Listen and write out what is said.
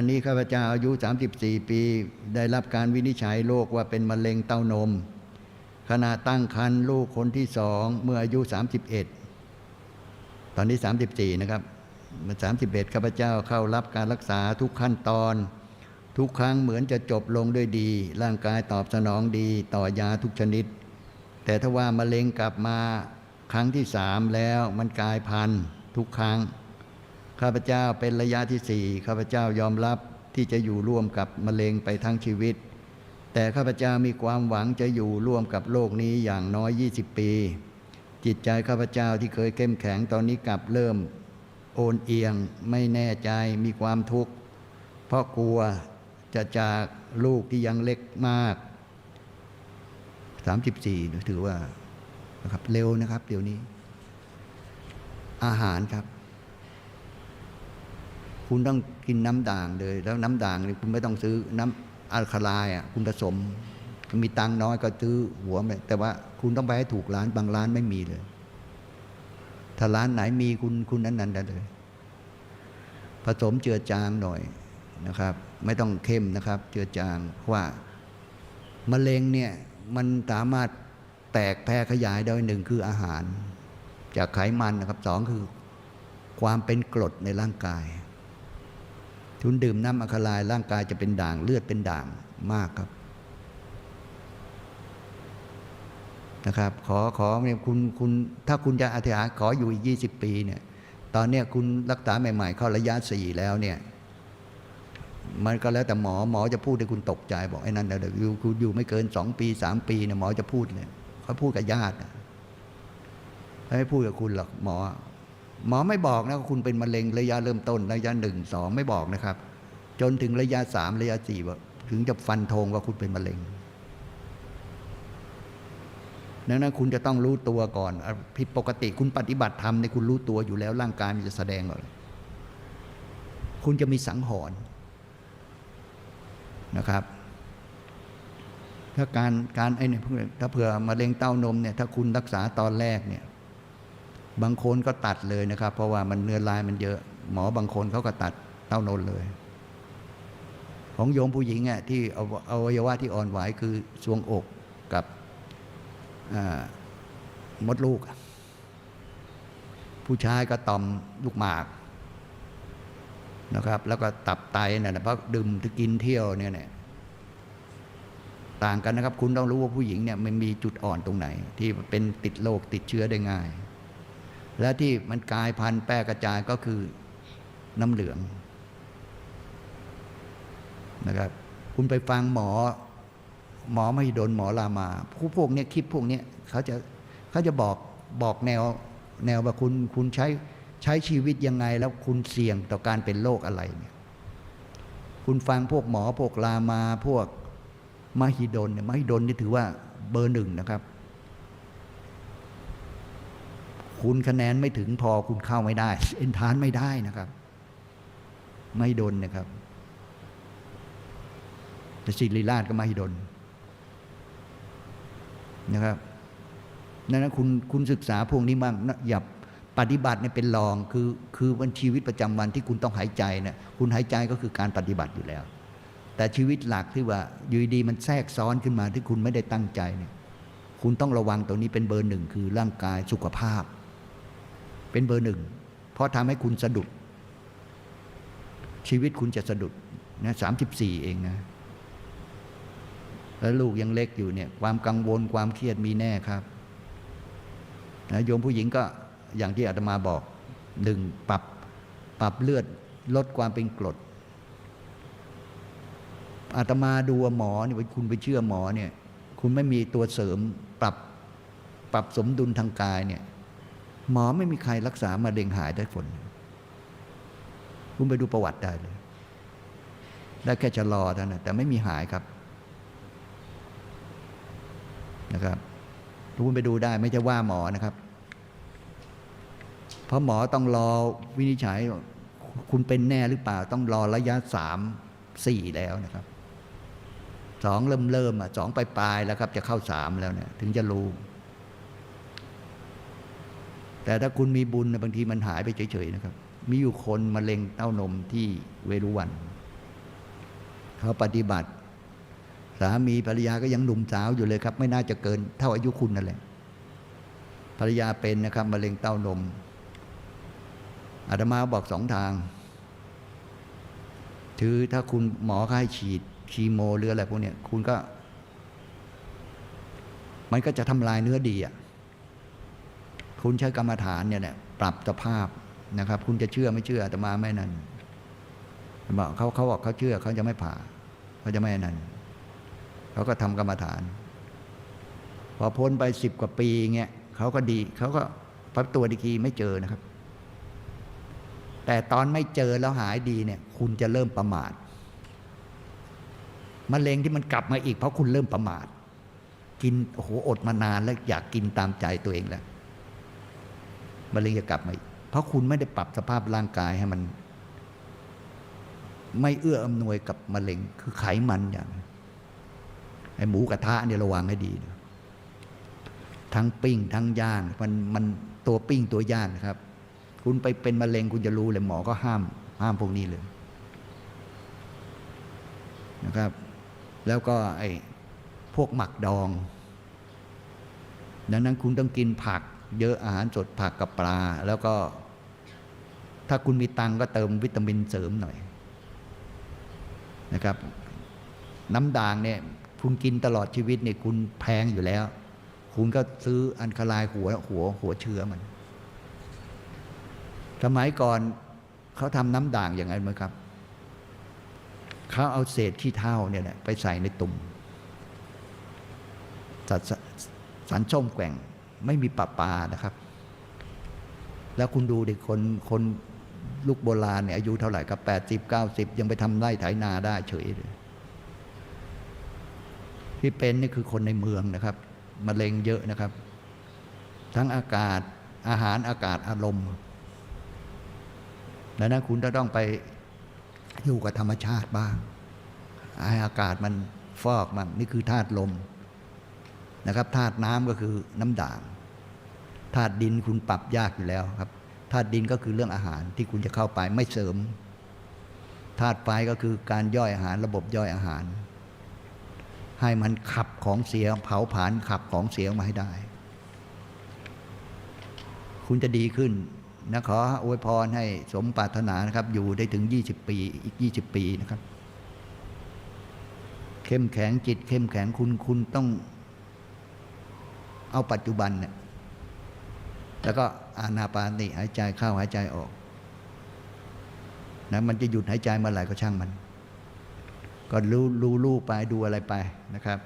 อันนี้ข้าพเจ้าอายุ 34 ปี ได้รับการวินิจฉัยโรคว่าเป็นมะเร็งเต้านม ขณะตั้งครรภ์ลูกคนที่สองเมื่ออายุ 31 ตอนนี้ 34 นะครับเมื่อ31 ข้าพเจ้าเข้ารับการรักษาทุกขั้นตอน ทุกครั้งเหมือนจะจบลงด้วยดี ร่างกายตอบสนองดีต่อยาทุกชนิด แต่ถ้าว่ามะเร็งกลับมาครั้งที่สามแล้วมันกลายพันธุ์ทุกครั้ง ข้าพเจ้าเป็นระยะที่สี่ข้าพเจ้ายอมรับที่จะอยู่ร่วมกับมะเร็งไปทั้งชีวิต แต่ข้าพเจ้ามีความหวังจะอยู่ร่วมกับโลกนี้อย่างน้อย 20 ปี จิตใจข้าพเจ้าที่เคยเข้มแข็งตอนนี้กลับเริ่ม โอนเอียงไม่แน่ใจมีความทุกข์ เพราะกลัวจะจากลูกที่ยังเล็กมาก 34ถือว่านะครับเร็วนะครับ เดี๋ยวนี้ อาหารครับ คุณต้องกินน้ำด่างเลย แล้วน้ำด่างนี่คุณไม่ต้องซื้อน้ำอัลคาไลอะคุณผสมมีตังน้อยก็ซื้อหัวมันแต่ว่าคุณต้องไปให้ถูกร้านบางร้านไม่มีเลย ถ้าร้านไหนมีคุณคุณนั้นนั้นได้เลย ผสมเจือจางหน่อยนะครับ ไม่ต้องเข้มนะครับ เจือจางเพราะว่ามะเร็งเนี่ยมันสามารถแตกแพร่ขยายได้หนึ่งคืออาหาร จากไขมันนะครับสองคือความเป็นกรดในร่างกาย ทุนดื่มน้ำอัคลายร่างกายจะเป็นด่างเลือดเป็นด่างมากครับนะครับ ขอขอเนี่ยคุณคุณถ้าคุณจะอธิษฐานขออยู่อีกยี่สิบปีเนี่ยตอนเนี้ยคุณรักษาใหม่ ๆ เข้าระยะสี่แล้วเนี่ยมันก็แล้วแต่หมอหมอจะพูดให้คุณตกใจบอกไอ้นั่นเดี๋ยวอยู่คุณอยู่ไม่เกินสองปีสามปีเนี่ยหมอจะพูดเลยเขาพูดกับญาติเขาไม่พูดกับคุณหรอกหมอ หมอไม่บอกนะว่าคุณเป็นมะเร็งระยะเริ่มต้นระยะหนึ่งสองไม่บอกนะครับ จนถึงระยะสามระยะสี่ถึงจะฟันธงว่าคุณเป็นมะเร็งดังนั้นคุณจะต้องรู้ตัวก่อนผิดปกติคุณปฏิบัติธรรมในคุณรู้ตัวอยู่แล้วร่างกายมันจะแสดงออกเลยคุณจะมีสังหรณ์นะครับ ถ้าการการไอ้เนี่ยถ้าเผื่อมะเร็งเต้านมเนี่ยถ้าคุณรักษาตอนแรกเนี่ย บางคนก็ตัดเลยนะครับ เพราะว่ามันเนื้อลายมันเยอะ หมอบางคนเขาก็ตัดเต้านมเลย ของโยมผู้หญิงอะที่เอาอวัยวะที่อ่อนไหวคือทรวงอกกับมดลูก ผู้ชายก็ต่อมลูกหมากนะครับ แล้วก็ตับไตเนี่ยเพราะดื่มที่กินเที่ยวเนี่ยเนี่ยต่างกันนะครับ คุณต้องรู้ว่าผู้หญิงเนี่ยมันมีจุดอ่อนตรงไหน ที่เป็นติดโรคติดเชื้อได้ง่าย และที่มันกลายพันธุ์แพร่กระจายก็คือน้ำเหลืองนะครับคุณไปฟังหมอ หมอไม่โดนหมอรามา ผู้พวกเนี้ยคลิปพวกเนี้ยเขาจะเขาจะบอกบอกแนวแนวว่าคุณคุณใช้ใช้ชีวิตยังไงแล้วคุณเสี่ยงต่อการเป็นโรคอะไรเนี่ยคุณฟังพวกหมอพวกรามาพวกมหิดลเนี่ยมหิดลนี่ถือว่าเบอร์หนึ่งนะครับ คุณคะแนนไม่ถึงพอคุณเข้าไม่ได้ เอ็นทานไม่ได้นะครับ ไม่ดนนะครับแต่ศิริราชก็ไม่ดนนะครับดังนั้นคุณคุณศึกษาพวกนี้บ้างนะอย่าปฏิบัติเนี่ยเป็นรองคือคือวันชีวิตประจำวันที่คุณต้องหายใจเนี่ยคุณหายใจก็คือการปฏิบัติอยู่แล้ว แต่ชีวิตหลักที่ว่าอยู่ดีมันแทรกซ้อนขึ้นมาที่คุณไม่ได้ตั้งใจเนี่ยคุณต้องระวังตรงนี้เป็นเบอร์หนึ่งคือร่างกายสุขภาพ เป็นเบอร์หนึ่ง เพราะทำให้คุณสะดุด ชีวิตคุณจะสะดุดนะสามสิบสี่เองนะแล้วลูกยังเล็กอยู่เนี่ย ความกังวลความเครียดมีแน่ครับนะโยมผู้หญิงก็อย่างที่อาตมาบอกหนึ่งปรับปรับเลือดลดความเป็นกรดอาตมาดูหมอเนี่ยคุณไปเชื่อหมอเนี่ย คุณไม่มีตัวเสริมปรับปรับสมดุลทางกายเนี่ย หมอไม่มีใครรักษามะเร็งหายได้ผลคุณไปดูประวัติได้เลย ได้แค่ชะลอเท่านั้นแต่ไม่มีหายครับนะครับทุกคนไปดูได้ไม่ใช่ว่าหมอนะครับ เพราะหมอต้องรอวินิจฉัยคุณเป็นแน่หรือเปล่า ต้องรอระยะสามสี่แล้วนะครับสองเริ่มเริ่มอะสองปลายปลายแล้วครับ จะเข้าสามแล้วเนี่ย ถึงจะรู้ แต่ถ้าคุณมีบุญบางทีมันหายไปเฉยๆนะครับ มีอยู่คนมะเร็งเต้านมที่เวรุวัน เขาปฏิบัติ สามีภรรยาก็ยังหนุ่มสาวอยู่เลยครับ ไม่น่าจะเกินเท่าอายุคุณนั่นแหละภรรยาเป็นนะครับมะเร็งเต้านมอาตมาบอกสองทาง ถือถ้าคุณหมอเขาให้ฉีดคีโมหรืออะไรพวกเนี้ยคุณก็ มันก็จะทำลายเนื้อดีอะ คุณใช้กรรมฐานเนี่ยแหละปรับสภาพนะครับ คุณจะเชื่อไม่เชื่ออาตมาไม่นั่นบอกเขาเขาบอกเขาเชื่อเขาจะไม่ผ่าเขาจะไม่นั่นเขาก็ทำกรรมฐาน พอพ้นไปสิบกว่าปีเงี้ยเขาก็ดีเขาก็พับตัวดีกีไม่เจอนะครับ แต่ตอนไม่เจอแล้วหายดีเนี่ย คุณจะเริ่มประมาทมะเร็งที่มันกลับมาอีกเพราะคุณเริ่มประมาท กินโอ้โหอดมานานแล้วอยากกินตามใจตัวเองแล้ว มะเร็งจะกลับมาอีกเพราะคุณไม่ได้ปรับสภาพร่างกายให้มัน ไม่เอื้ออำนวยกับมะเร็ง คือไขมันอย่างไอหมูกระทะเนี่ยระวังให้ดีนะทั้งปิ้ง ทั้งย่างมันมันตัวปิ้งตัวย่างนะครับ คุณไปเป็นมะเร็งคุณจะรู้เลยหมอก็ห้าม ห้ามพวกนี้เลยนะครับ แล้วก็ไอพวกหมักดอง ดังนั้นคุณต้องกินผัก เยอะอาหารสดผักกับปลา แล้วก็ ถ้าคุณมีตังก็เติมวิตามินเสริมหน่อยนะครับ น้ำด่างเนี่ยคุณกินตลอดชีวิตเนี่ยคุณแพงอยู่แล้ว คุณก็ซื้ออันคลายหัวหัวหัวเชื้อมันสมัยก่อนเขาทำน้ำด่างอย่างไรไหมครับเขาเอาเศษขี้เถ้าเนี่ยแหละไปใส่ในตุ่มสันสันส้มแกว่ง ไม่มีปลาปานะครับ แล้วคุณดูเด็กคนคนลูกโบราณเนี่ยอายุเท่าไหร่ครับแปดสิบเก้าสิบยังไปทำไร่ไถนาได้เฉยเลยที่เป็นนี่คือคนในเมืองนะครับมะเร็งเยอะนะครับ ทั้งอากาศอาหารอากาศอารมณ์ดังนั้นคุณจะต้องไปอยู่กับธรรมชาติบ้างให้อากาศมันฟอกมั่งนี่คือธาตุลม นะครับธาตุน้ำก็คือน้ำด่างธาตุดินคุณปรับยากอยู่แล้วครับธาตุดินก็คือเรื่องอาหารที่คุณจะเข้าไปไม่เสริมธาตุไฟก็คือการย่อยอาหารระบบย่อยอาหาร ให้มันขับของเสียเผาผลาญขับของเสียออกมาให้ได้ คุณจะดีขึ้นนะขออวยพรให้สมปรารถนานะครับ อยู่ได้ถึง 20 ปีอีก 20 ปีนะครับ เข้มแข็งจิตเข้มแข็งคุณคุณต้อง เอาปัจจุบันเนี่ยแล้วก็อานาปานติหายใจเข้าหายใจออกนะมันจะหยุดหายใจเมื่อไหร่ก็ช่างมัน ก็รู้รู้รูปไปดูอะไรไปนะครับ